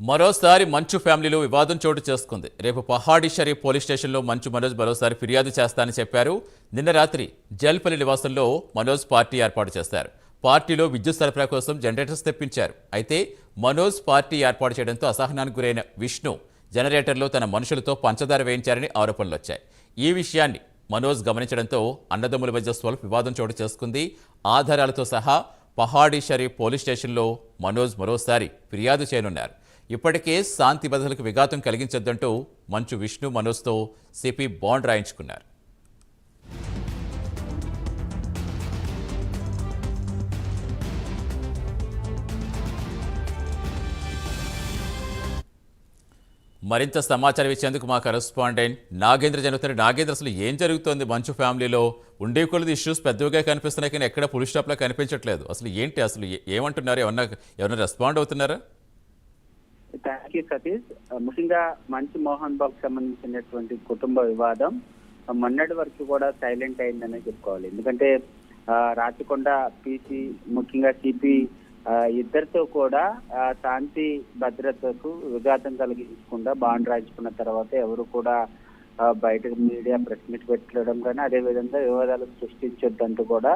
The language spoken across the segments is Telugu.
మరోసారి మంచు ఫ్యామిలీలో వివాదం చోటు చేసుకుంది. రేపు పహాడి షరీఫ్ పోలీస్ స్టేషన్లో మంచు మనోజ్ మరోసారి ఫిర్యాదు చేస్తానని చెప్పారు. నిన్న రాత్రి జల్పల్లి నివాసంలో మనోజ్ పార్టీ ఏర్పాటు చేశారు. పార్టీలో విద్యుత్ సరఫరా కోసం జనరేటర్స్ తెప్పించారు. అయితే మనోజ్ పార్టీ ఏర్పాటు చేయడంతో అసహనానికి గురైన విష్ణు జనరేటర్లో తన మనుషులతో పంచదార వేయించారని ఆరోపణలు వచ్చాయి. ఈ విషయాన్ని మనోజ్ గమనించడంతో అన్నదమ్ముల మధ్య స్వల్ప వివాదం చోటు చేసుకుంది. ఆధారాలతో సహా పహాడీ షరీఫ్ పోలీస్ స్టేషన్లో మనోజ్ మరోసారి ఫిర్యాదు చేయనున్నారు. ఇప్పటికే శాంతి భద్రతలకు విఘాతం కలిగించొద్దంటూ మంచు విష్ణు మనోజ్తో సిపి బాండ్ రాయించుకున్నారు. మరింత సమాచారం ఇచ్చేందుకు మా కరెస్పాండెంట్ నాగేంద్ర జరుగుతున్న నాగేంద్ర అసలు ఏం జరుగుతోంది మంచు ఫ్యామిలీలో? ఉండే కొలది ఇష్యూస్ పెద్దవిగా కనిపిస్తున్నాయి కానీ ఎక్కడ పులి స్టాప్లా కనిపించట్లేదు. అసలు ఏంటి అసలు ఏమంటున్నారు? ఏమన్నా ఎవరైనా రెస్పాండ్ అవుతున్నారా? థ్యాంక్ యూ సతీష్ ముఖ్యంగా మంచి మోహన్ బాబు సంబంధించినటువంటి కుటుంబ వివాదం మొన్నటి వరకు కూడా సైలెంట్ అయిందనే చెప్పుకోవాలి. ఎందుకంటే రాచకొండ పీసీ ముఖ్యంగా సిపి ఇద్దరితో కూడా శాంతి భద్రతకు విఘాతం కలిగించకుండా బాండ్ రాయించుకున్న తర్వాత ఎవరు కూడా బయట మీడియా ప్రెస్ మీట్ పెట్టడం కానీ అదేవిధంగా వివాదాలు సృష్టించొద్దంటూ కూడా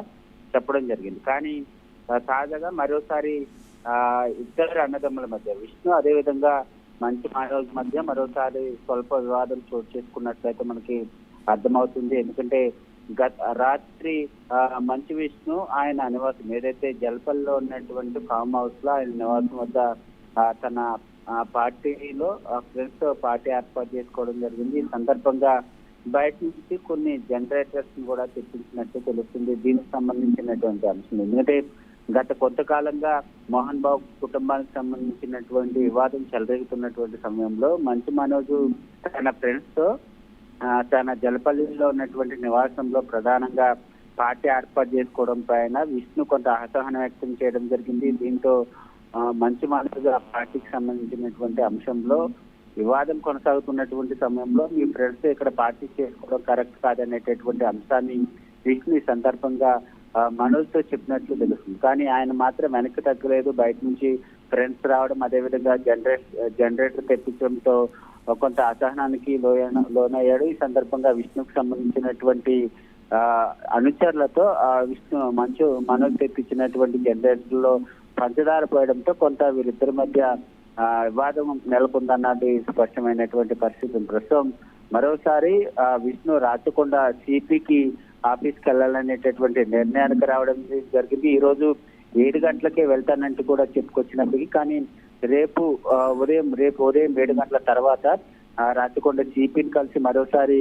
చెప్పడం జరిగింది. కానీ తాజాగా మరోసారి ఆ ఇద్దరు అన్నదమ్ముల మధ్య. విష్ణు అదేవిధంగా మంచి మానవుల మధ్య మరోసారి స్వల్ప వివాదం చోటు చేసుకున్నట్లయితే మనకి అర్థమవుతుంది. ఎందుకంటే గత రాత్రి మంచి విష్ణు ఆయన నివాసం ఏదైతే జల్పల్లో ఉన్నటువంటి ఫామ్ హౌస్లో ఆయన నివాసం వద్ద తన ఆ, పార్టీలో ఫ్రెండ్స్ పార్టీ ఏర్పాటు చేసుకోవడం జరిగింది. ఈ సందర్భంగా బయట నుంచి కొన్ని జనరేటర్స్ కూడా తెప్పించినట్టు తెలుస్తుంది. దీనికి సంబంధించినటువంటి అంశం. ఎందుకంటే గత కొంతకాలంగా మోహన్ బాబు కుటుంబానికి సంబంధించినటువంటి వివాదం చెలరేగుతున్నటువంటి సమయంలో మంచి మనోజు తన ఫ్రెండ్స్తో తన జలపల్లిలో ఉన్నటువంటి నివాసంలో ప్రధానంగా పార్టీ ఏర్పాటు చేసుకోవడం పైన విష్ణు కొంత అసహనం వ్యక్తం చేయడం జరిగింది. దీంతో మంచి మనసు పార్టీకి సంబంధించినటువంటి అంశంలో వివాదం కొనసాగుతున్నటువంటి సమయంలో మీ ఫ్రెండ్స్ ఇక్కడ పార్టీ చేసుకోవడం కరెక్ట్ కాదనేటటువంటి అంశాన్ని విష్ణు ఈ సందర్భంగా మనోజ్తో చెప్పినట్లు తెలుస్తుంది. కానీ ఆయన మాత్రం వెనక్కి తగ్గలేదు. బయట నుంచి ఫ్రెండ్స్ రావడం అదేవిధంగా జనరేట్ జనరేటర్ తెప్పించడంతో కొంత అసహనానికి లోన లోనయ్యాడు. ఈ సందర్భంగా విష్ణుకు సంబంధించినటువంటి అనుచరులతో ఆ విష్ణు మంచు మనోజ్ తెప్పించినటువంటి జనరేటర్లో పంచదార పోయడంతో కొంత వీరిద్దరి మధ్య వివాదం నెలకొందన్నది స్పష్టమైనటువంటి పరిస్థితి ఉంది. ప్రస్తుతం మరోసారి ఆ, విష్ణు రాచకొండ సిపికి ఆఫీస్కి వెళ్ళాలనేటటువంటి నిర్ణయానికి రావడం జరిగింది. ఈ రోజు ఏడు గంటలకే వెళ్తానంటూ కూడా చెప్పుకొచ్చినప్పటికీ కానీ రేపు ఉదయం రేపు ఉదయం ఏడు గంటల తర్వాత రాచకొండ సిపిని కలిసి మరోసారి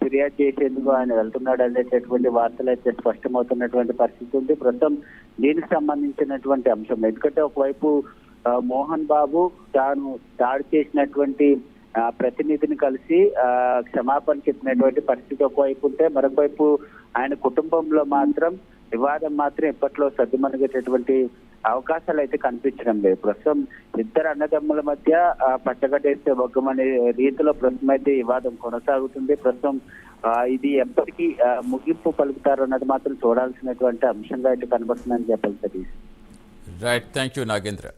ఫిర్యాదు చేసేందుకు ఆయన వెళ్తున్నాడు అనేటటువంటి వార్తలు అయితే స్పష్టమవుతున్నటువంటి పరిస్థితి ఉంది. ప్రస్తుతం దీనికి సంబంధించినటువంటి అంశం. ఎందుకంటే ఒకవైపు మోహన్ బాబు తాను దాడి చేసినటువంటి ప్రతినిధిని కలిసి ఆ, క్షమాపణ చెప్పినటువంటి పరిస్థితి ఒకవైపు ఉంటే మరొక వైపు ఆయన కుటుంబంలో మాత్రం వివాదం మాత్రం ఇప్పట్లో సర్దుమణిగేటటువంటి అవకాశాలు అయితే కనిపించడం లేదు. ప్రస్తుతం ఇద్దరు అన్నదమ్ముల మధ్య ఆ, ఒగ్గమనే రీతిలో ప్రస్తుతం అయితే వివాదం కొనసాగుతుంది. ప్రస్తుతం ఇది ఎప్పటికీ ముగింపు పలుకుతారు అన్నది మాత్రం చూడాల్సినటువంటి అంశంగా అయితే కనబడుతుందని చెప్పాలి Satish. Right thank you Nagendra